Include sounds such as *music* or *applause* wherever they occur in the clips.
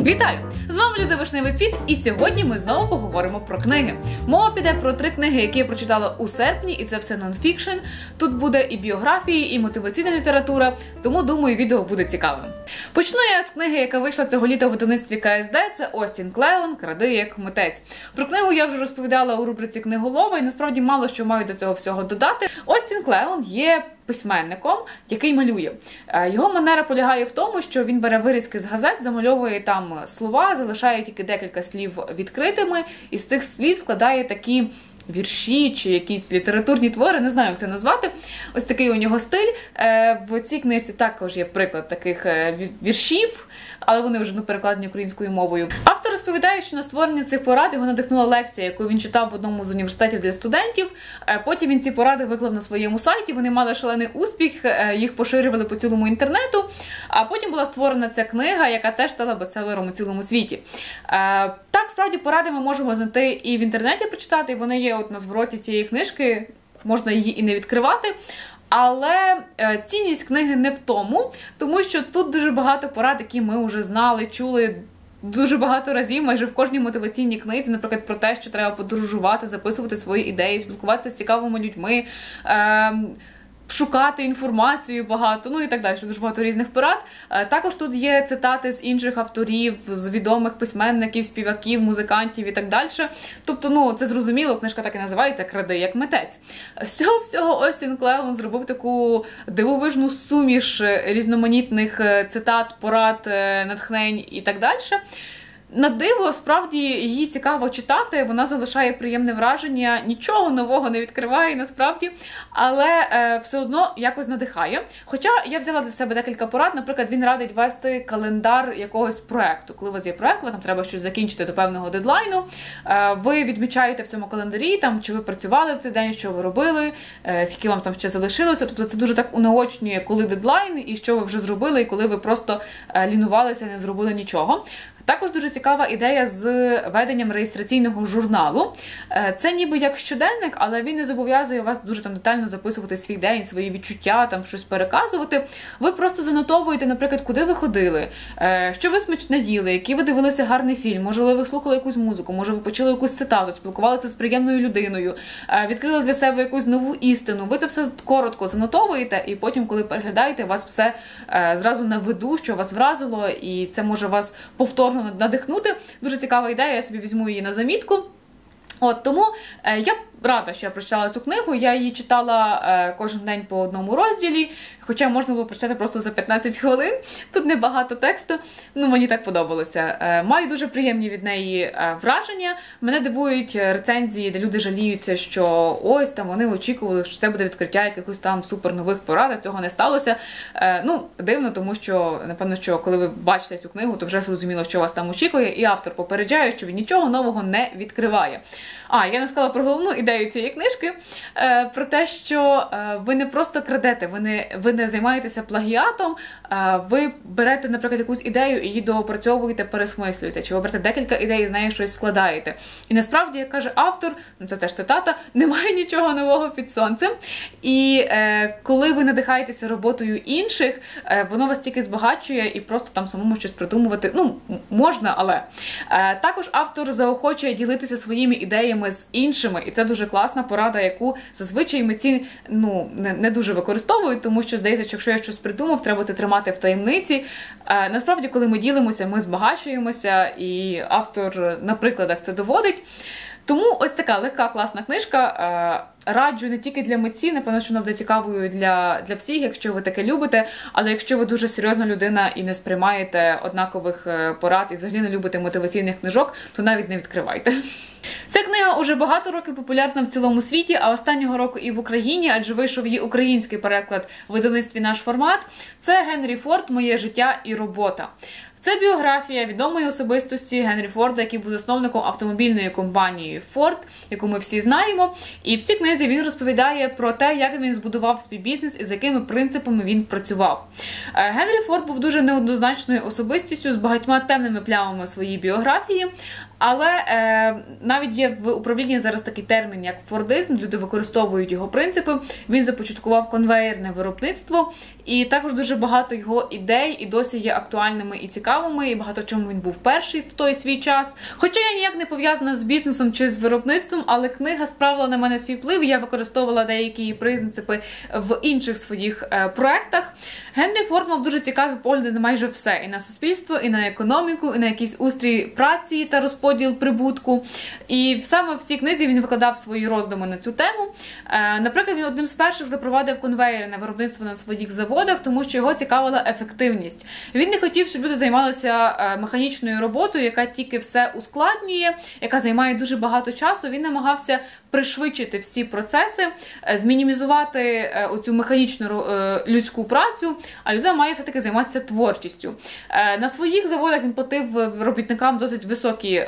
Вітаю! З вами Люда Вишневий світ, і сьогодні ми знову поговоримо про книги. Мова піде про три книги, які я прочитала у серпні, і це все нонфікшн. Тут буде і біографії, і мотиваційна література, тому думаю, відео буде цікавим. Почну я з книги, яка вийшла цього літа в видавництві КСД. Це Остін Клеон Кради як митець. Про книгу я вже розповідала у рубриці книголова, і насправді мало що маю до цього всього додати. Остін Клеон є письменником, який малює. Е, Його манера полягає в тому, що він бере вирізки з газет, замальовує там слова, залишає тільки декілька слів відкритими, і з цих слів складає такі. Вірші чи якісь літературні твори, не знаю, як це назвати. Ось такий у нього стиль. Е, В цій книжці також є приклад таких е, віршів, але вони вже ну, перекладені українською мовою. Розповідає, що на створення цих порад його надихнула лекція, яку він читав в одному з університетів для студентів. Е, Потім він ці поради виклав на своєму сайті. Вони мали шалений успіх, е, їх поширювали по цілому інтернету. А потім була створена ця книга, яка теж стала бестселером у цілому світі. Е, Так, справді поради ми можемо знайти і в інтернеті прочитати, вони є от на звороті цієї книжки. Можна її і не відкривати. Але цінність книги не в тому, тому що тут дуже багато порад, які ми вже знали, чули. Дуже багато разів, майже в кожній мотиваційній книзі, наприклад, про те, що треба подорожувати, записувати свої ідеї, спілкуватися з цікавими людьми, ем, шукати інформацію багато, ну і так далі. Дуже багато різних порад. Е, Також тут є цитати з інших авторів, з відомих письменників, співаків, музикантів і так далі. Тобто, ну це зрозуміло, книжка так і називається Кради як митець. З цього всього Остін Клеон зробив таку дивовижну суміш різноманітних е, цитат, порад, е, натхнень і так далі. На диво, справді її цікаво читати. Вона залишає приємне враження, нічого нового не відкриває насправді, але е, все одно якось надихає. Хоча я взяла для себе декілька порад. Наприклад, він радить вести календар якогось проекту. Коли у вас є проект, вам треба щось закінчити до певного дедлайну. Е, ви відмічаєте в цьому календарі, там чи ви працювали в цей день, що ви робили, е, скільки вам там ще залишилося. Тобто це дуже так унаочнює, коли дедлайн і що ви вже зробили, і коли ви просто е, лінувалися, не зробили нічого. Також дуже цікава ідея з веденням реєстраційного журналу. Е, Це ніби як щоденник, але він не зобов'язує вас дуже там детально записувати свій день, свої відчуття, там щось переказувати. Ви просто занотовуєте, наприклад, куди ви ходили, е, що ви смачне їли, який ви дивилися гарний фільм, можливо, ви слухали якусь музику, може ви почули якусь цитату, спілкувалися з приємною людиною, е, відкрили для себе якусь нову істину. Ви це все коротко занотовуєте, і потім, коли переглядаєте, вас все зразу на виду, що вас вразило, і це може вас повторно надихнути. Дуже цікава ідея, я собі візьму її на замітку. От тому е, я рада, що я прочитала цю книгу. Я її читала е, кожен день по одному розділі, хоча можна було прочитати просто за 15 хвилин. Тут небагато тексту. Ну мені так подобалося. Е, маю дуже приємні від неї е, враження. Мене дивують рецензії, де люди жаліються, що ось там вони очікували, що це буде відкриття якихось там супер нових порад. а Цього не сталося. Ну дивно, тому що напевно, що коли ви бачите цю книгу, то вже зрозуміло, що вас там очікує, і автор попереджає, що він нічого нового не відкриває. А я не сказала про головну ідею цієї книжки, е, про те, що е, ви не просто крадете, ви не, ви не займаєтеся плагіатом, е, ви берете, наприклад, якусь ідею і її доопрацьовуєте, пересмислюєте, чи ви берете декілька ідей і з неї щось складаєте. І насправді, як каже автор, ну це теж цитата, *laughs* немає нічого нового під сонцем. І е, коли ви надихаєтеся роботою інших, е, воно вас тільки збагачує і просто там самому щось придумувати. Ну, можна, але е, також автор заохочує ділитися своїми ідеями з іншими, і це дуже класна порада, яку зазвичай митці ну не, не дуже використовують, тому що здається, що якщо я щось придумав, треба це тримати в таємниці. Е, насправді, коли ми ділимося, ми збагачуємося, і автор на прикладах це доводить. Тому ось така легка класна книжка. Е, Раджу не тільки для митців, напевно, що вона буде цікавою для, для всіх, якщо ви таке любите. Але якщо ви дуже серйозна людина і не сприймаєте однакових е, порад і взагалі не любите мотиваційних книжок, то навіть не відкривайте. Ця книга уже багато років популярна в цілому світі, а останнього року і в Україні, адже вийшов її український переклад в видавництві наш формат. Це Генрі Форд Моє життя і робота. Це біографія відомої особистості Генрі Форда, який був засновником автомобільної компанії Ford, яку ми всі знаємо. І в цій книзі він розповідає про те, як він збудував свій бізнес і з якими принципами він працював. Е, Генрі Форд був дуже неоднозначною особистістю з багатьма темними плямами своєї біографії. Але е, навіть є в управлінні зараз такий термін, як фордизм. Люди використовують його принципи. Він започаткував конвейерне виробництво, і також дуже багато його ідей і досі є актуальними і цікавими. Цікавими і багато чому він був перший в той свій час. Хоча я ніяк не пов'язана з бізнесом чи з виробництвом, але книга справила на мене свій вплив. Я використовувала деякі її принципи в інших своїх е, проектах. Генрі Форд мав дуже цікаві погляди на майже все: і на суспільство, і на економіку, і на якийсь устрій праці та розподіл прибутку. І саме в цій книзі він викладав свої роздуми на цю тему. Е, наприклад, він одним з перших запровадив конвейери на виробництво на своїх заводах, тому що його цікавила ефективність. Він не хотів, щоб люди займалися е, механічною роботою, яка тільки все ускладнює, яка займає дуже багато часу. Він намагався пришвидшити всі процеси, е, змінімізувати оцю механічну людську працю. А людина має все таки займатися творчістю. На своїх заводах він платив робітникам досить високі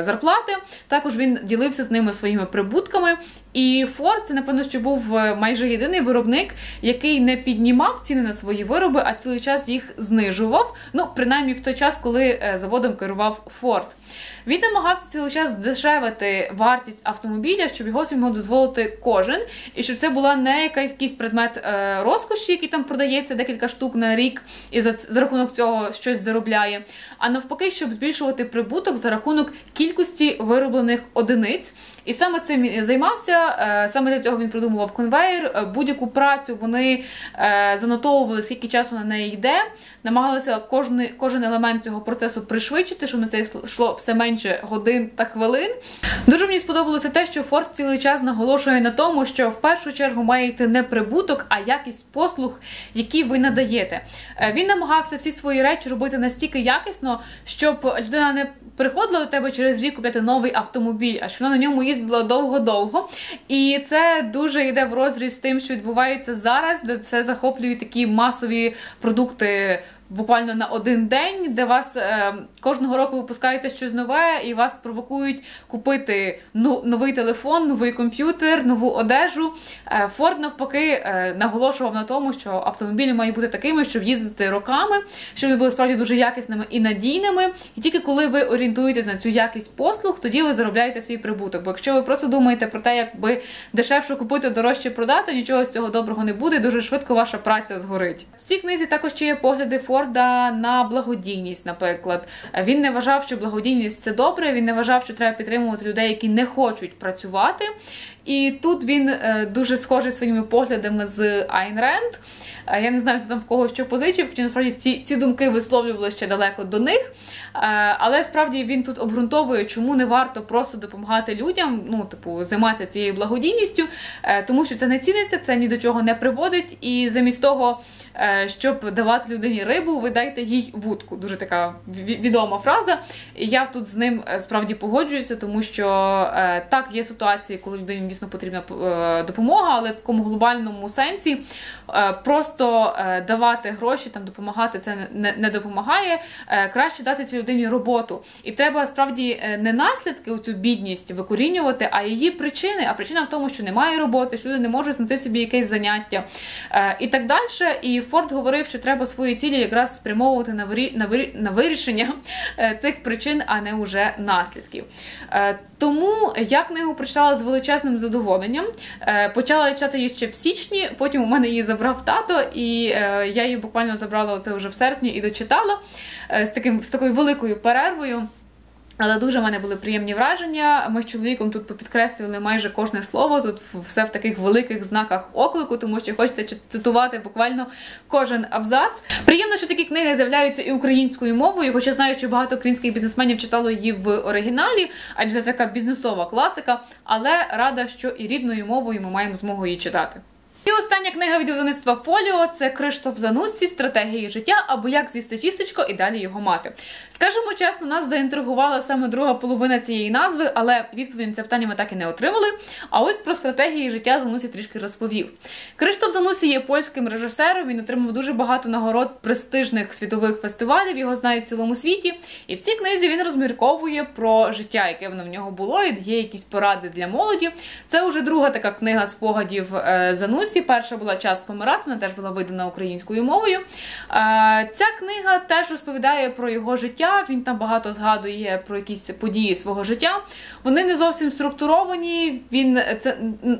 зарплати. Також він ділився з ними своїми прибутками. І Форд це, напевно, що був е, майже єдиний виробник, який не піднімав ціни на свої вироби, а цілий час їх знижував. Ну, принаймні в той час, коли е, заводом керував Форд. Він намагався цілий час здешевити вартість автомобіля, щоб його зміг дозволити кожен, і щоб це була не якийсь предмет е, розкоші, який там продається декілька штук на рік, і за, за рахунок цього щось заробляє. А навпаки, щоб збільшувати прибуток за рахунок кількості вироблених одиниць. І саме цим він займався. Е, саме для цього він придумував конвейер. Е, будь-яку працю вони занотовували, скільки часу на неї йде, намагалися кожен, кожен елемент цього процесу пришвидшити, щоб на це йшло все менше годин та хвилин. Дуже мені сподобалося те, що Форд цілий час наголошує на тому, що в першу чергу має йти не прибуток, а якість послуг, які ви надаєте. Е, він намагався всі свої речі робити настільки якісно, щоб людина не приходила до тебе через рік купляти новий автомобіль, а що вона на ньому їздила довго-довго. І це дуже йде в розріз з тим, що відбувається зараз, де це захоплює такі масові продукти буквально на один день, де вас е, кожного року випускаєте щось нове, і вас провокують купити ну, новий телефон, новий комп'ютер, нову одежу. Е, Форд навпаки е, наголошував на тому, що автомобілі мають бути такими, щоб їздити роками, щоб вони були справді дуже якісними і надійними. І тільки коли ви орієнтуєтесь на цю якість послуг, тоді ви заробляєте свій прибуток. Бо якщо ви просто думаєте про те, як би дешевше купити, дорожче продати, нічого з цього доброго не буде. Дуже швидко ваша праця згорить. В цій книзі також ще є погляди Форда на благодійність, наприклад. Він не вважав, що благодійність це добре. Він не вважав, що треба підтримувати людей, які не хочуть працювати. І тут він е, дуже схожий своїми поглядами з Айн Ренд. Е, я не знаю, хто там в кого що позичив, чи насправді ці ці думки висловлювали ще далеко до них. Е, але справді він тут обґрунтовує, чому не варто просто допомагати людям, ну, типу, займатися цією благодійністю, тому що це не ціниться, це ні до чого не приводить. І замість того, щоб давати людині рибу, ви дайте їй вудку. Дуже така відома фраза. І я тут з ним справді погоджуюся, тому що так є ситуації, коли людині дійсно потрібна е, допомога, але в такому глобальному сенсі е, просто е, давати гроші, там допомагати це не допомагає. Краще дати цій людині роботу. І треба справді не наслідки у цю бідність викорінювати, а її причини. А причина в тому, що немає роботи, що люди не можуть знайти собі якесь заняття і так далі. І Форд говорив, що треба свої цілі якраз спрямовувати на вирі... на, вирі... на вирішення цих причин, а не уже наслідків. Тому я книгу прочитала з величезним задоволенням. Е, почала читати її ще в січні, потім у мене її забрав тато, і е, я її буквально забрала оце вже в серпні і дочитала е, з таким з такою великою перервою. Але дуже в мене були приємні враження. Ми з чоловіком тут попідкреслювали майже кожне слово. Тут все в таких великих знаках оклику, тому що хочеться цитувати буквально кожен абзац. Приємно, що такі книги з'являються і українською мовою, хоча знаю, що багато українських бізнесменів читало її в оригіналі, адже це така бізнесова класика. Але рада, що і рідною мовою ми маємо змогу її читати. І остання книга від видавництва Фоліо це Криштоф Зануссі стратегії життя або як з'їсти тістечко і далі його мати. Скажемо чесно, нас заінтригувала саме друга половина цієї назви, але відповідь на це питання ми так і не отримали. А ось про стратегії життя Занусі трішки розповів. Криштоф Занусі є польським режисером. Він отримав дуже багато нагород престижних світових фестивалів. Його знають в цілому світі. І в цій книзі він розмірковує про життя, яке воно в нього було, і є якісь поради для молоді. Це вже друга така книга спогадів е, Занусі. Занусі. Перша була час помирати, вона теж була видана українською мовою. Е, Ця книга теж розповідає про його життя. Він там багато згадує про якісь події свого життя. Вони не зовсім структуровані. Він це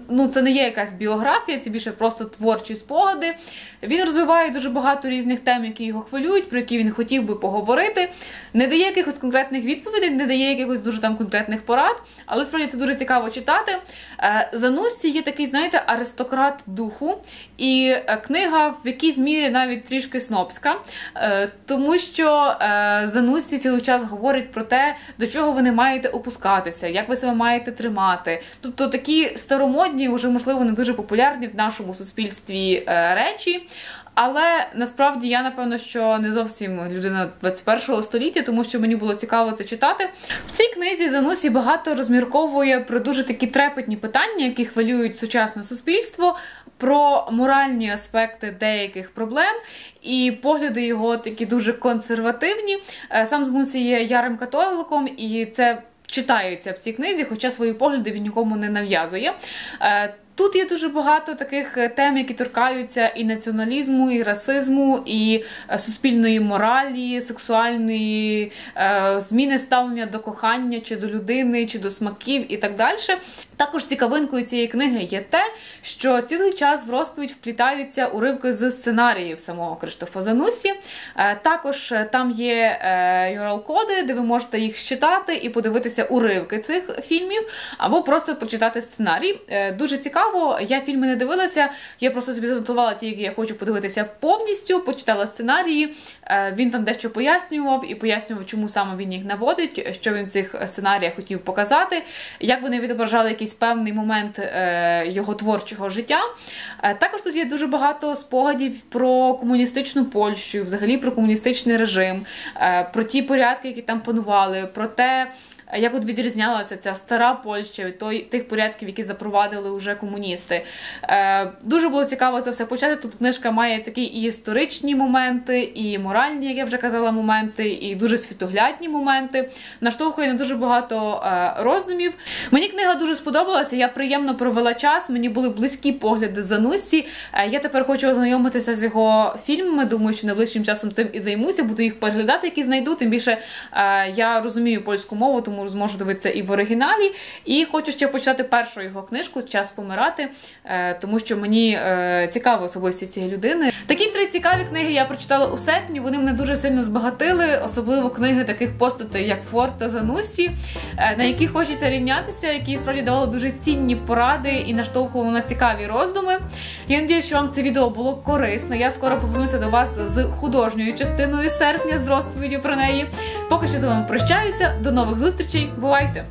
ну це не є якась біографія, це більше просто творчі спогади. Він розвиває дуже багато різних тем, які його хвилюють, про які він хотів би поговорити. Не дає якихось конкретних відповідей, не дає якихось дуже там конкретних порад, але справді це дуже цікаво читати. Е, Зануссі є такий, знаєте, аристократ духу, і е, книга в якійсь мірі навіть трішки снобська, е, тому що Зануссі цілий час говорить про те, до чого ви не маєте опускатися, як ви себе маєте тримати. Тобто такі старомодні, вже можливо не дуже популярні в нашому суспільстві речі. Але насправді я напевно, що не зовсім людина 21 століття, тому що мені було цікаво це читати. В цій книзі Занусі багато розмірковує про дуже такі трепетні питання, які хвилюють сучасне суспільство, про моральні аспекти деяких проблем. І погляди його такі дуже консервативні. Е, сам Занусі є ярим католиком, і це читається в цій книзі, хоча свої погляди він нікому не нав'язує. Тут є дуже багато таких е, тем, які торкаються і націоналізму, і расизму, і е, суспільної моралі, сексуальної е, зміни ставлення до кохання, чи до людини, чи до смаків, і так далі. Також цікавинкою цієї книги є те, що цілий час в розповідь вплітаються уривки з сценаріїв самого Криштофа Занусі. Також там є URL-коди, де ви можете їх читати і подивитися уривки цих фільмів, або просто почитати сценарій. Дуже цікаво цікаво. Я фільми не дивилася, я просто собі занотувала ті, які я хочу подивитися повністю, почитала сценарії. Е, він там дещо пояснював і пояснював, чому саме він їх наводить, що він в цих сценаріях хотів показати, як вони відображали якийсь певний момент е, його творчого життя. Е, також тут є дуже багато спогадів про комуністичну Польщу, взагалі про комуністичний режим, про ті порядки, які там панували, про те. Як от відрізнялася ця стара Польща від той, тих порядків, які запровадили вже комуністи. Е, Дуже було цікаво це все почати. Тут книжка має такі і історичні моменти, і моральні, як я вже казала, моменти, і дуже світоглядні моменти. Наштовхує на дуже багато е, роздумів. Мені книга дуже сподобалася. Я приємно провела час. Мені були близькі погляди Зануссі. Е, я тепер хочу ознайомитися з його фільмами. Думаю, що найближчим часом цим і займуся. Буду їх переглядати, які знайду. Тим більше е, я розумію польську мову, тому зможу дивитися і в оригіналі. І хочу ще почитати першу його книжку Час помирати, е, тому що мені е, цікава особистість цієї людини. Такі три цікаві книги я прочитала у серпні. Вони мене дуже сильно збагатили, особливо книги таких постатей, як Форд та Зануссі, е, на які хочеться рівнятися, які справді давали дуже цінні поради і наштовхували на цікаві роздуми. Я надію, що вам це відео було корисне. Я скоро повернуся до вас з художньою частиною серпня з розповіддю про неї. Поки що з вами прощаюся. До нових зустрічей. Бувайте!